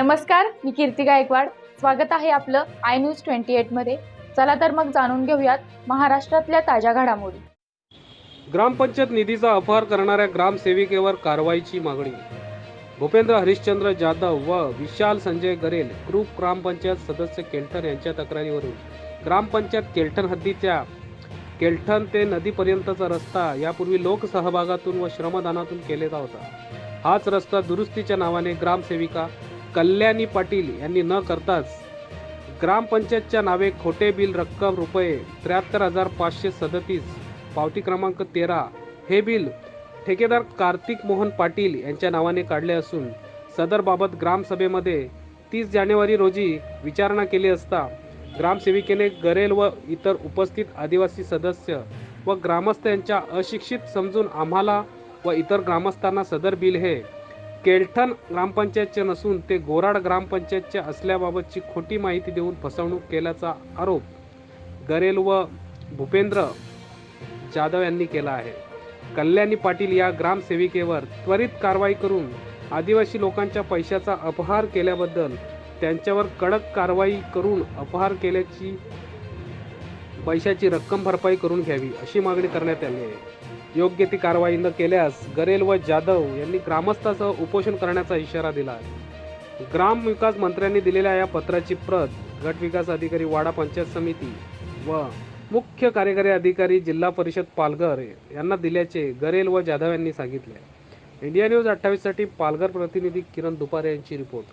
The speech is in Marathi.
नमस्कार मी कीर्ती गायकवाड. स्वागत आहे आपलं आय न्यूज ट्वेंटी एटमध्ये चला तर मग जाणून घेऊयात महाराष्ट्रातल्या ताज्या घडामोडी. ग्रामपंचायत निधीचा अपहार करणाऱ्या ग्रामसेविकेवर कारवाईची मागणी. भूपेंद्र हरिश्चंद्र जाधव व विशाल संजय गरेल ग्रुप ग्रामपंचायत सदस्य केलठन यांच्या तक्रारीवरून ग्रामपंचायत केल्ठन हद्दीच्या केलठन ते नदीपर्यंतचा रस्ता यापूर्वी लोकसहभागातून व श्रमदानातून केलेला होता. हाच रस्ता दुरुस्तीच्या नावाने ग्रामसेविका कल्याणी पाटील यांनी न करताच ग्रामपंचायतच्या नावे खोटे बिल रक्कम रुपये त्र्याहत्तर हजार पाचशे सदतीस पावती क्रमांक तेरा हे बिल ठेकेदार कार्तिक मोहन पाटील यांच्या नावाने काढले असून सदरबाबत ग्रामसभेमध्ये तीस जानेवारी रोजी विचारणा केली असता ग्रामसेविकेने गरेल व इतर उपस्थित आदिवासी सदस्य व ग्रामस्थ यांच्या अशिक्षित समजून आम्हाला व इतर ग्रामस्थांना सदर बिल हे केलठन ग्रामपंचायतचे नसून ते गोराड ग्रामपंचायतचे असल्याबाबतची खोटी माहिती देऊन फसवणूक केल्याचा आरोप गरेल व भूपेंद्र जाधव यांनी केला आहे. कल्याणी पाटील या ग्रामसेविकेवर त्वरित कारवाई करून आदिवासी लोकांच्या पैशाचा अपहार केल्याबद्दल त्यांच्यावर कडक कारवाई करून अपहार केल्याची पैशाची रक्कम भरपाई करून घ्यावी अशी मागणी करण्यात आली आहे. योग्य ती कारवाई न केल्यास गरेल व जाधव यांनी ग्रामस्थासह उपोषण करण्याचा इशारा दिला आहे. ग्रामविकास मंत्र्यांनी दिलेल्या या पत्राची प्रत गट विकास अधिकारी वाडा पंचायत समिती व मुख्य कार्यकारी अधिकारी जिल्हा परिषद पालघर यांना दिल्याचे गरेल व जाधव यांनी सांगितले इंडिया न्यूज अठ्ठावीससाठी पालघर प्रतिनिधी किरण दुपारे यांची रिपोर्ट.